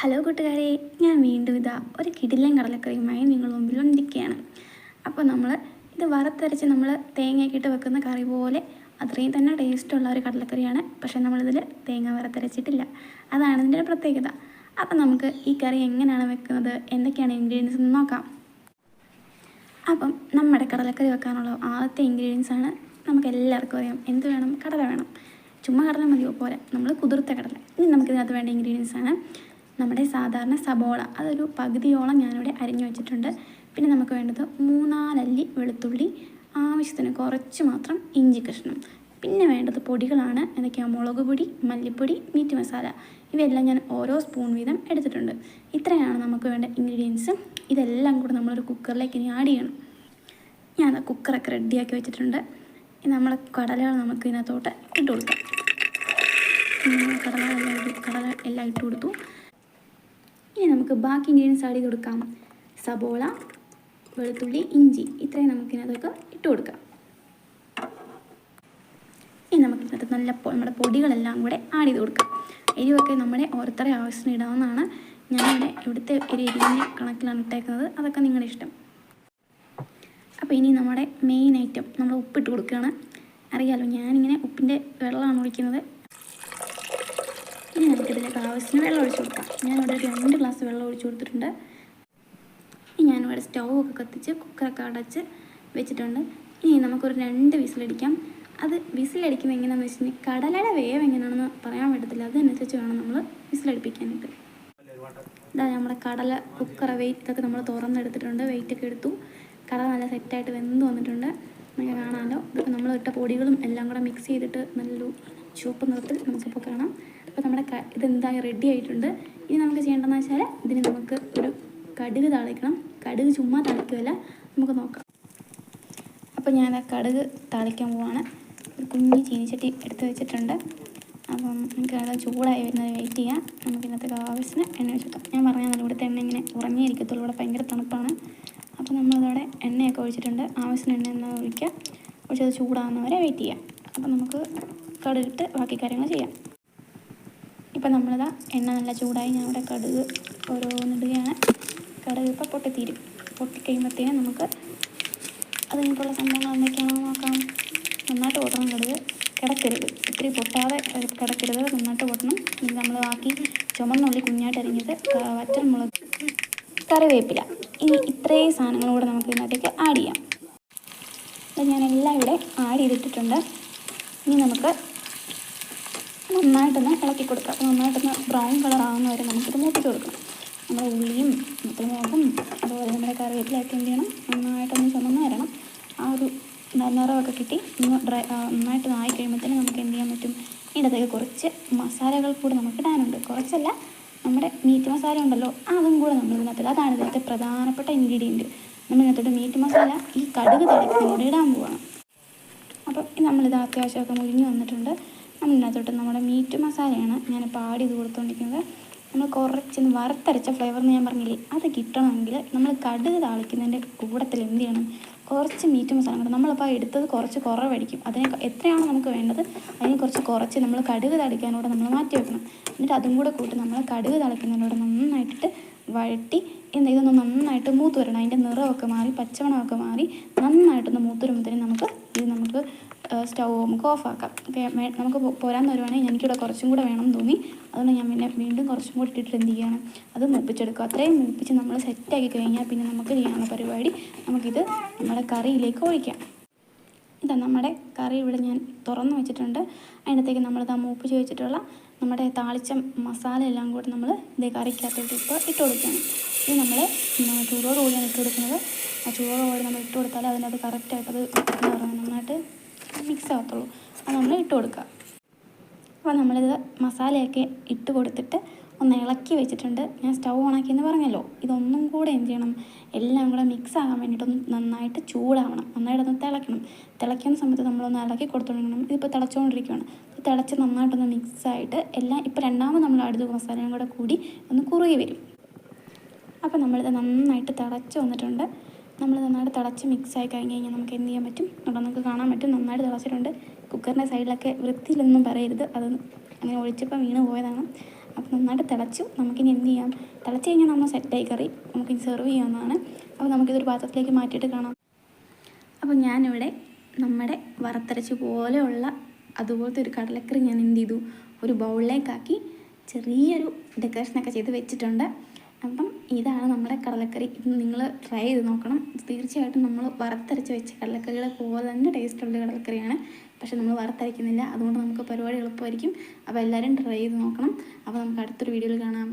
Hello കൂട്ടുകാരെ ഞാൻ വീണ്ടും ഇതാ ഒരു കിടിലൻ കടലക്കറിയുമായി നിങ്ങൾ മുമ്പിൽ വന്നിരിക്കുകയാണ്. അപ്പോൾ നമ്മൾ ഇത് വറുത്തരച്ച് നമ്മൾ തേങ്ങയൊക്കെ വെക്കുന്ന കറി പോലെ അത്രയും തന്നെ ടേസ്റ്റുള്ള ഒരു കടലക്കറിയാണ്. പക്ഷേ നമ്മളിതിൽ തേങ്ങ വറുത്തരച്ചിട്ടില്ല. അതാണ് ഇതിന്റെ പ്രത്യേകത. അപ്പോൾ നമുക്ക് ഈ കറി എങ്ങനെയാണ് വെക്കുന്നത് എന്തൊക്കെയാണ് ഇൻഗ്രീഡിയൻസ് എന്ന് നോക്കാം. അപ്പം നമ്മുടെ കടലക്കറി വെക്കാനുള്ള ആദ്യത്തെ ഇൻഗ്രീഡിയൻസ് ആണ് നമുക്ക് എല്ലാവർക്കും അറിയാം എന്ത് വേണം കടല വേണം. ചുമ്മാ കടല മതിയോ പോലെ. നമ്മൾ കുതിർത്ത കടല. ഇനി നമുക്കിതിനകത്ത് വേണ്ട ഇൻഗ്രീഡിയൻസ് ആണ് നമ്മുടെ സാധാരണ സബോള. അതൊരു പകുതിയോളം ഞാനിവിടെ അരിഞ്ഞു വെച്ചിട്ടുണ്ട്. പിന്നെ നമുക്ക് വേണ്ടത് മൂന്നാലല്ലി വെളുത്തുള്ളി ആവശ്യത്തിന് കുറച്ച് മാത്രം ഇഞ്ചി കഷ്ണം. പിന്നെ വേണ്ടത് പൊടികളാണ്. എന്തൊക്കെയാണ് മുളക് പൊടി മല്ലിപ്പൊടി മീറ്റ് മസാല. ഇവയെല്ലാം ഞാൻ ഓരോ സ്പൂൺ വീതം എടുത്തിട്ടുണ്ട്. ഇത്രയാണ് നമുക്ക് വേണ്ട ഇൻഗ്രീഡിയൻസ്. ഇതെല്ലാം കൂടെ നമ്മളൊരു കുക്കറിലേക്ക് ഇനി ആഡ് ചെയ്യണം. ഞാൻ കുക്കറൊക്കെ റെഡിയാക്കി വെച്ചിട്ടുണ്ട്. ഇനി നമ്മളെ കടലകൾ നമുക്ക് ഇതിനകത്തോട്ട് ഇട്ട് കൊടുക്കാം. കടലകളെല്ലാം ഇട്ട് കടല എല്ലാം ഇട്ട് കൊടുത്തു. ഇനി നമുക്ക് ബാക്കി ഇൻഗ്രീഡിയൻസ് ആഡ് ചെയ്ത് കൊടുക്കാം. സബോള വെളുത്തുള്ളി ഇഞ്ചി. ഇത്രയും നമുക്ക് ഇതിനകത്തൊക്കെ ഇട്ട് കൊടുക്കാം. ഇനി നമുക്ക് ഇതിനകത്ത് നല്ല നമ്മുടെ പൊടികളെല്ലാം കൂടെ ആഡ് ചെയ്ത് കൊടുക്കാം. എരിവൊക്കെ നമ്മുടെ ഓരോരുത്തരെ ആവശ്യത്തിന് ഇടാവുന്നതാണ്. ഞാനിവിടെ ഇവിടുത്തെ ഒരു എരിവിന്റെ കണക്കിലാണ് ഇട്ടേക്കുന്നത്. അതൊക്കെ നിങ്ങളുടെ ഇഷ്ടം. അപ്പോൾ ഇനി നമ്മുടെ മെയിൻ ഐറ്റം നമ്മൾ ഉപ്പിട്ട് കൊടുക്കുകയാണ്. അറിയാലോ ഞാനിങ്ങനെ ഉപ്പിന്റെ വെള്ളമാണ് ഒഴിക്കുന്നത്. ഇതിലേക്ക് ആവശ്യത്തിന് വെള്ളം ഒഴിച്ചു കൊടുക്കാം. ഞാനിവിടെ രണ്ട് ഗ്ലാസ് വെള്ളം ഒഴിച്ചു കൊടുത്തിട്ടുണ്ട്. ഇനി ഞാനിവിടെ സ്റ്റൗ ഒക്കെ കത്തിച്ച് കുക്കറൊക്കെ അടച്ച് വെച്ചിട്ടുണ്ട്. ഇനി നമുക്കൊരു രണ്ട് വിസിലടിക്കാം അത് വിസിലടിക്കുന്നത് എങ്ങനെയാണെന്ന് വെച്ച് കഴിഞ്ഞാൽ കടലയുടെ വേവ് എങ്ങനെയാണെന്ന് പറയാൻ പറ്റത്തില്ല. അതനുസരിച്ച് വേണം നമ്മൾ വിസിലടിപ്പിക്കാനായിട്ട് ഇതാ നമ്മുടെ കടല കുക്കറ വെയിറ്റ് ഒക്കെ നമ്മൾ തുറന്നെടുത്തിട്ടുണ്ട്. വെയിറ്റൊക്കെ എടുത്തു. കടല നല്ല സെറ്റായിട്ട് വെന്ത് വന്നിട്ടുണ്ട്. നമുക്ക് കാണാമല്ലോ ഇതൊക്കെ നമ്മൾ ഇട്ട പൊടികളും എല്ലാം കൂടെ മിക്സ് ചെയ്തിട്ട് നല്ലൊരു ചുവപ്പ് നിറത്തിൽ നമുക്കിപ്പോൾ കാണാം. അപ്പോൾ നമ്മുടെ ഇത് ഇതെന്തായി? റെഡി ആയിട്ടുണ്ട്. ഇനി നമുക്ക് ചെയ്യേണ്ടതെന്ന് വെച്ചാൽ ഇതിന് നമുക്ക് ഒരു കടുക് താളിക്കണം. കടുക് ചുമ്മാ താളിക്കുമല്ല നമുക്ക് നോക്കാം. അപ്പോൾ ഞാൻ ആ കടുക് താളിക്കാൻ പോവാണ്. ഒരു കുഞ്ഞ് ചീനിച്ചട്ടി എടുത്ത് വെച്ചിട്ടുണ്ട്. അപ്പം നമുക്ക് അത് ചൂടായി വരുന്നത് വെയിറ്റ് ചെയ്യാം. നമുക്ക് ഇന്നത്തെ ആവശ്യത്തിന് എണ്ണ വെച്ചിട്ടാം ഞാൻ പറഞ്ഞാൽ ഇവിടുത്തെ എണ്ണ ഇങ്ങനെ ഉറങ്ങിയിരിക്കത്തുള്ളൂ. ഇവിടെ ഭയങ്കര തണുപ്പാണ്. അപ്പോൾ നമ്മളിതോടെ എണ്ണയൊക്കെ ഒഴിച്ചിട്ടുണ്ട്. ആവശ്യത്തിന് എണ്ണ എന്ന് ഒഴിക്കുക ഒഴിച്ചത് ചൂടാകുന്നവരെ വെയിറ്റ് ചെയ്യാം. അപ്പോൾ നമുക്ക് കടുകിട്ട് ബാക്കി കാര്യങ്ങൾ ചെയ്യാം. ഇപ്പം നമ്മളിതാ എണ്ണ നല്ല ചൂടായി. ഞാൻ ഇവിടെ കടുക് ഓരോന്നിടുകയാണ് കടുക് ഇപ്പോൾ പൊട്ടിത്തീരും. പൊട്ടിക്കഴിയുമ്പോഴത്തേനും നമുക്ക് അത് കഴിഞ്ഞിട്ടുള്ള സംഭവങ്ങൾ എന്തൊക്കെയാണെന്ന് നോക്കാം. നന്നായിട്ട് ഓട്ടണം കടുക്. കിടക്കരുത്. ഒത്തിരി പൊട്ടാതെ കിട- കിടക്കരുത്. നന്നായിട്ട് പൊട്ടണം. നമ്മൾ ബാക്കി ചുമന്നുള്ളി കുഞ്ഞായിട്ട് അരിഞ്ഞത് വറ്റൽ മുളക് കറിവേപ്പില. ഇനി ഇത്രയും സാധനങ്ങളും കൂടെ നമുക്ക് ഇതിനകത്തേക്ക് ആഡ് ചെയ്യാം. ഞാൻ എല്ലാം ഇവിടെ ആഡ് ചെയ്തിട്ടിട്ടുണ്ട്. ഇനി നമുക്ക് നന്നായിട്ടൊന്ന് ഇളക്കി കൊടുക്കാം. നന്നായിട്ടൊന്ന് ബ്രൗൺ കളർ ആകുന്ന വരെ നമുക്കിത് മൂപ്പിച്ച് കൊടുക്കണം നമ്മുടെ ഉള്ളിയും മുളകും അതുപോലെ നമ്മുടെ കറിവേപ്പിലൊക്കെ എന്ത് ചെയ്യണം? നന്നായിട്ടൊന്ന് ചുമന്ന് വരണം. ആ ഒരു നിറമൊക്കെ കിട്ടി. ഒന്ന് ഡ്രൈ നന്നായിട്ട് ആയി കഴിയുമ്പോഴത്തേനും നമുക്ക് എന്ത് ചെയ്യാൻ പറ്റും? ഇതിനകത്തേക്ക് കുറച്ച് മസാലകൾ കൂടെ നമുക്ക് ഇടാനുണ്ട്. കുറച്ചല്ല നമ്മുടെ മീറ്റ് മസാല ഉണ്ടല്ലോ അതും കൂടെ നമ്മൾ ഇതിനകത്ത് അതാണ് ഇതിനകത്തെ പ്രധാനപ്പെട്ട ഇൻഗ്രീഡിയന്റ് നമ്മൾ ഇതിനകത്തോട്ട് മീറ്റ് മസാല ഈ കടുക് തിളക്കുന്നതോടെ ഇടാൻ പോവാണ്. അപ്പം നമ്മളിത് അത്യാവശ്യമൊക്കെ മുരിഞ്ഞ് വന്നിട്ടുണ്ട്. നമ്മൾ ഇതിനകത്തോട്ട് നമ്മുടെ മീറ്റ് മസാലയാണ് ഞാനിപ്പോൾ ആഡ് ചെയ്ത് കൊടുത്തുകൊണ്ടിരിക്കുന്നത് നമ്മൾ കുറച്ചൊന്ന് വറുത്തരച്ച ഫ്ലേവർ എന്ന് ഞാൻ പറഞ്ഞില്ലേ അത് കിട്ടണമെങ്കിൽ നമ്മൾ കടുക് താളിക്കുന്നതിന്റെ കൂടത്തിൽ എന്ത് ചെയ്യണം? കുറച്ച് മീറ്റ് മസാല കൂടെ നമ്മളിപ്പോൾ എടുത്തത് കുറച്ച് കുറവായിരിക്കും അതിനെ എത്രയാണോ നമുക്ക് വേണ്ടത് അതിനെ കുറച്ച് കുറച്ച് നമ്മൾ കടുക് തളിക്കാനൂടെ നമ്മൾ മാറ്റി വെക്കണം. എന്നിട്ട് അതും കൂടെ കൂട്ടി നമ്മൾ കടുക് തളിക്കുന്നതിനോട് നന്നായിട്ടിട്ട് വഴറ്റി എന്താ ഇതൊന്ന് നന്നായിട്ട് മൂത്ത് വരണം. അതിന്റെ നിറമൊക്കെ മാറി പച്ചമണമൊക്കെ മാറി നന്നായിട്ടൊന്ന് മൂത്ത് വരുമ്പോഴത്തേനും നമുക്ക് ഇത് നമുക്ക് സ്റ്റൗ നമുക്ക് ഓഫാക്കാം നമുക്ക് പോരാൻ വരുവാണെങ്കിൽ എനിക്കിവിടെ കുറച്ചും കൂടെ വേണം തോന്നി. അതുകൊണ്ട് ഞാൻ പിന്നെ വീണ്ടും കുറച്ചും കൂടി ഇട്ടിട്ട് എന്ത് ചെയ്യണം? അത് മൂപ്പിച്ചെടുക്കുക അത്രയും മൂപ്പിച്ച് നമ്മൾ സെറ്റാക്കി കഴിഞ്ഞാൽ പിന്നെ നമുക്ക് ചെയ്യാനുള്ള പരിപാടി നമുക്കിത് നമ്മുടെ കറിയിലേക്ക് ഒഴിക്കാം. ഇതാ നമ്മുടെ കറി ഇവിടെ ഞാൻ തുറന്ന് വെച്ചിട്ടുണ്ട്. അതിനകത്തേക്ക് നമ്മളിതാ മൂപ്പിച്ച് വെച്ചിട്ടുള്ള നമ്മുടെ താളിച്ച മസാല എല്ലാം കൂടി നമ്മൾ ഇതേ കറിക്കകത്തോട്ട് ഇപ്പോൾ ഇട്ട് കൊടുക്കുകയാണ്. ഇത് നമ്മൾ ചൂടോട് കൂടിയാണ് ഇട്ട് കൊടുക്കുന്നത്. ആ ചൂടോട് കൂടി നമ്മൾ ഇട്ട് കൊടുത്താൽ അതിനകത്ത് കറക്റ്റായിട്ട് അത് നന്നായിട്ട് മിക്സ് ആകത്തുള്ളൂ അത് നമ്മൾ ഇട്ട് കൊടുക്കുക. അപ്പോൾ നമ്മളിത് മസാലയൊക്കെ ഇട്ട് കൊടുത്തിട്ട് ഒന്ന് ഇളക്കി വെച്ചിട്ടുണ്ട്. ഞാൻ സ്റ്റൗ ഓണാക്കി എന്ന് പറഞ്ഞല്ലോ. ഇതൊന്നും കൂടെ എന്ത് ചെയ്യണം? എല്ലാം കൂടെ മിക്സ് ആകാൻ വേണ്ടിയിട്ടൊന്ന് നന്നായിട്ട് ചൂടാവണം. നന്നായിട്ടൊന്ന് തിളയ്ക്കണം. തിളയ്ക്കുന്ന സമയത്ത് നമ്മളൊന്ന് ഇളക്കി കൊടുത്തോണ്ടിരിക്കണം ഇതിപ്പോൾ തിളച്ചുകൊണ്ടിരിക്കുകയാണ് തിളച്ച് നന്നായിട്ടൊന്ന് മിക്സായിട്ട് എല്ലാം ഇപ്പോൾ രണ്ടാമത് നമ്മൾ അടുത്ത മസാലയും കൂടെ കൂടി ഒന്ന് കുറുകി വരും. അപ്പോൾ നമ്മളിത് നന്നായിട്ട് തിളച്ച് വന്നിട്ടുണ്ട്. നമ്മൾ നന്നായിട്ട് തിളച്ച് മിക്സ് ആയി കഴിഞ്ഞ് കഴിഞ്ഞാൽ നമുക്ക് എന്ത് ചെയ്യാൻ പറ്റും? അവിടെ നമുക്ക് കാണാൻ പറ്റും. നന്നായിട്ട് തിളച്ചിട്ടുണ്ട്. കുക്കറിന്റെ സൈഡിലൊക്കെ വൃത്തിയിലൊന്നും പറയരുത്. അത് അങ്ങനെ ഒഴിച്ചപ്പോൾ വീണ് പോയതാണ്. അപ്പോൾ നന്നായിട്ട് തിളച്ചു. നമുക്കിനി എന്ത് ചെയ്യാം? തിളച്ച് കഴിഞ്ഞാൽ നമ്മൾ സെറ്റായി കറി. നമുക്കിനി സെർവ് ചെയ്യാവുന്നതാണ്. അപ്പോൾ നമുക്കിതൊരു പാത്രത്തിലേക്ക് മാറ്റിയിട്ട് കാണാം. അപ്പോൾ ഞാനിവിടെ നമ്മുടെ വറുത്തരച്ച് പോലെയുള്ള അതുപോലത്തെ ഒരു കടലക്കറി ഞാൻ എന്ത് ചെയ്തു? ഒരു ബൗളിലേക്കാക്കി ചെറിയൊരു ഡെക്കറേഷനൊക്കെ ചെയ്ത് വെച്ചിട്ടുണ്ട്. അപ്പം ഇതാണ് നമ്മുടെ കടലക്കറി. ഇത് നിങ്ങൾ ട്രൈ ചെയ്ത് നോക്കണം. തീർച്ചയായിട്ടും നമ്മൾ വറുത്തരച്ച് വെച്ച കടലക്കറികളെ പോലെ തന്നെ ടേസ്റ്റുള്ള കടലക്കറിയാണ്. പക്ഷെ നമ്മൾ വറുത്തരയ്ക്കുന്നില്ല. അതുകൊണ്ട് നമുക്ക് പരിപാടി എളുപ്പമായിരിക്കും. അപ്പോൾ എല്ലാവരും ട്രൈ ചെയ്ത് നോക്കണം. അപ്പോൾ നമുക്ക് അടുത്തൊരു വീഡിയോയിൽ കാണാം.